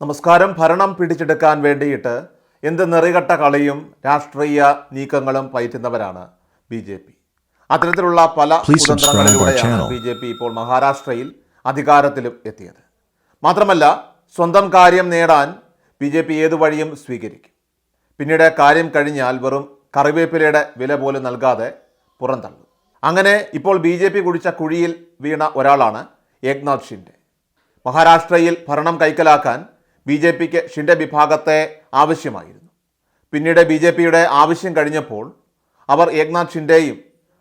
നമസ്കാരം. ഭരണം പിടിച്ചെടുക്കാൻ വേണ്ടിയിട്ട് എന്ത് നിറികട്ട കളിയും രാഷ്ട്രീയ നീക്കങ്ങളും പയറ്റുന്നവരാണ് ബി ജെ പി. അത്തരത്തിലുള്ള പല കുതന്ത്രങ്ങളിലൂടെയാണ് ബി ജെ പി ഇപ്പോൾ മഹാരാഷ്ട്രയിൽ അധികാരത്തിലും എത്തിയത്. മാത്രമല്ല സ്വന്തം കാര്യം നേടാൻ ബി ജെ പി ഏതു വഴിയും സ്വീകരിക്കും. പിന്നീട് കാര്യം കഴിഞ്ഞാൽ വെറും കറിവേപ്പിലയുടെ വില പോലും നൽകാതെ പുറന്തള്ളും. അങ്ങനെ ഇപ്പോൾ ബി ജെ പി കുടിച്ച കുഴിയിൽ വീണ ഒരാളാണ് ഏക്നാഥ് ഷിൻഡെ. മഹാരാഷ്ട്രയിൽ ഭരണം കൈക്കലാക്കാൻ ബി ജെ പിക്ക് ഷിൻഡെ വിഭാഗത്തെ ആവശ്യമായിരുന്നു. പിന്നീട് ബി ജെ പിയുടെ ആവശ്യം കഴിഞ്ഞപ്പോൾ അവർ ഏക്നാഥ് ഷിൻഡെയും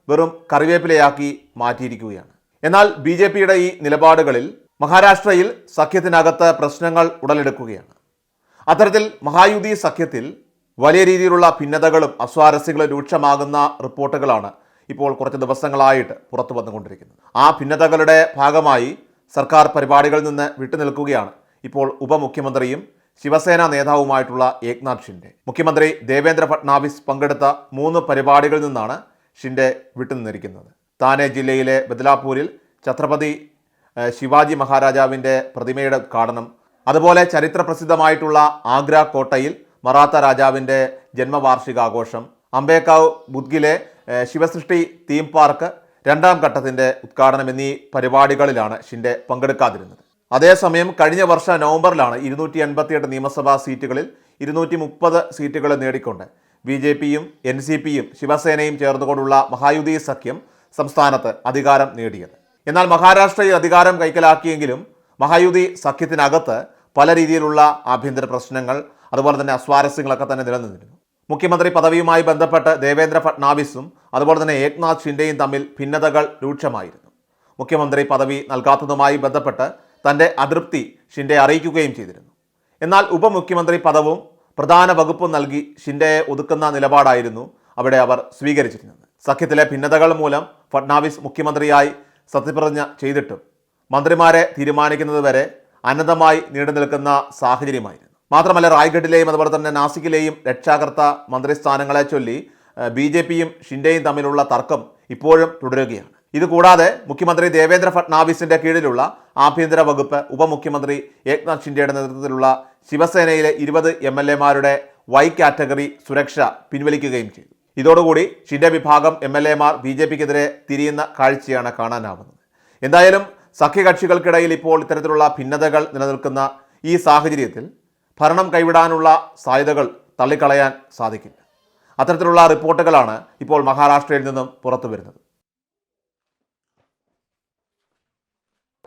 വെറും കറിവേപ്പിലയാക്കി മാറ്റിയിരിക്കുകയാണ്. എന്നാൽ ബി ജെ പിയുടെ ഈ നിലപാടുകളിൽ മഹാരാഷ്ട്രയിൽ സഖ്യത്തിനകത്ത് പ്രശ്നങ്ങൾ ഉടലെടുക്കുകയാണ്. അത്തരത്തിൽ മഹായുതി സഖ്യത്തിൽ വലിയ രീതിയിലുള്ള ഭിന്നതകളും അസ്വാരസ്യങ്ങളും രൂക്ഷമാകുന്ന റിപ്പോർട്ടുകളാണ് ഇപ്പോൾ കുറച്ച് ദിവസങ്ങളായിട്ട് പുറത്തു വന്നുകൊണ്ടിരിക്കുന്നത് ആ ഭിന്നതകളുടെ ഭാഗമായി സർക്കാർ പരിപാടികളിൽ നിന്ന് വിട്ടുനിൽക്കുകയാണ് ഇപ്പോൾ ഉപമുഖ്യമന്ത്രിയും ശിവസേന നേതാവുമായിട്ടുള്ള ഏക്നാഥ് ഷിൻഡെ. മുഖ്യമന്ത്രി ദേവേന്ദ്ര ഫട്നാവിസ് പങ്കെടുത്ത മൂന്ന് പരിപാടികളിൽ നിന്നാണ് ഷിൻഡെ വിട്ടുനിന്നിരിക്കുന്നത്. താനെ ജില്ലയിലെ ബദലാപൂരിൽ ഛത്രപതി ശിവാജി മഹാരാജാവിന്റെ പ്രതിമയുടെ ഉദ്ഘാടനം അതുപോലെ ചരിത്രപ്രസിദ്ധമായിട്ടുള്ള ആഗ്ര കോട്ടയിൽ മറാത്ത രാജാവിന്റെ ജന്മവാർഷികാഘോഷം അംബേക്കാവ് ബുദ്ഗിലെ ശിവസൃഷ്ടി തീം പാർക്ക് രണ്ടാം ഘട്ടത്തിന്റെ ഉദ്ഘാടനം എന്നീ പരിപാടികളിലാണ് ഷിൻഡെ പങ്കെടുക്കാതിരുന്നത്. അതേസമയം കഴിഞ്ഞ വർഷം നവംബറിലാണ് ഇരുന്നൂറ്റി എൺപത്തിയെട്ട് നിയമസഭാ സീറ്റുകളിൽ ഇരുന്നൂറ്റി മുപ്പത് സീറ്റുകൾ നേടിക്കൊണ്ട് ബി ജെ പിയും എൻ സി പിയും ശിവസേനയും ചേർന്നുകൊണ്ടുള്ള മഹായുതി സഖ്യം സംസ്ഥാനത്ത് അധികാരം നേടിയത്. എന്നാൽ മഹാരാഷ്ട്രയിൽ അധികാരം കൈക്കലാക്കിയെങ്കിലും മഹായുതി സഖ്യത്തിനകത്ത് പല രീതിയിലുള്ള ആഭ്യന്തര പ്രശ്നങ്ങൾ അതുപോലെ തന്നെ അസ്വാരസ്യങ്ങളൊക്കെ തന്നെ നിലനിന്നിരുന്നു. മുഖ്യമന്ത്രി പദവിയുമായി ബന്ധപ്പെട്ട് ദേവേന്ദ്ര ഫട്നാവിസും അതുപോലെ തന്നെ ഏക്നാഥ് ഷിൻഡെയും തമ്മിൽ ഭിന്നതകൾ രൂക്ഷമായിരുന്നു. മുഖ്യമന്ത്രി പദവി നൽകാത്തതുമായി ബന്ധപ്പെട്ട് തന്റെ അതൃപ്തി ഷിൻഡെ അറിയിക്കുകയും ചെയ്തിരുന്നു. എന്നാൽ ഉപമുഖ്യമന്ത്രി പദവും പ്രധാന വകുപ്പും നൽകി ഷിൻഡെയെ ഒതുക്കുന്ന നിലപാടായിരുന്നു അവിടെ അവർ സ്വീകരിച്ചിരുന്നത്. സഖ്യത്തിലെ ഭിന്നതകൾ മൂലം ഫഡ്നാവിസ് മുഖ്യമന്ത്രിയായി സത്യപ്രതിജ്ഞ ചെയ്തിട്ടും മന്ത്രിമാരെ തീരുമാനിക്കുന്നത് വരെ അനന്തമായി നീണ്ടു നിൽക്കുന്ന സാഹചര്യമായിരുന്നു. മാത്രമല്ല റായ്ഗഡിലെയും അതുപോലെ തന്നെ നാസിക്കിലെയും രക്ഷാകർത്ത മന്ത്രിസ്ഥാനങ്ങളെ ചൊല്ലി ബി ജെ പിയും ഷിൻഡെയും തമ്മിലുള്ള തർക്കം ഇപ്പോഴും തുടരുകയാണ്. ഇതുകൂടാതെ മുഖ്യമന്ത്രി ദേവേന്ദ്ര ഫഡ്നാവിസിന്റെ കീഴിലുള്ള ആഭ്യന്തര വകുപ്പ് ഉപമുഖ്യമന്ത്രി ഏക്നാഥ് ഷിൻഡെയുടെ നേതൃത്വത്തിലുള്ള ശിവസേനയിലെ ഇരുപത് എം എൽ എമാരുടെ വൈ കാറ്റഗറി സുരക്ഷ പിൻവലിക്കുകയും ചെയ്തു. ഇതോടുകൂടി ഷിൻഡെ വിഭാഗം എം എൽ എമാർ ബി ജെ പിക്കെതിരെ തിരിയുന്ന കാഴ്ചയാണ് കാണാനാവുന്നത്. എന്തായാലും സഖ്യകക്ഷികൾക്കിടയിൽ ഇപ്പോൾ ഇത്തരത്തിലുള്ള ഭിന്നതകൾ നിലനിൽക്കുന്ന ഈ സാഹചര്യത്തിൽ ഭരണം കൈവിടാനുള്ള സാധ്യതകൾ തള്ളിക്കളയാൻ സാധിക്കില്ല. അത്തരത്തിലുള്ള റിപ്പോർട്ടുകളാണ് ഇപ്പോൾ മഹാരാഷ്ട്രയിൽ നിന്നും പുറത്തു വരുന്നത്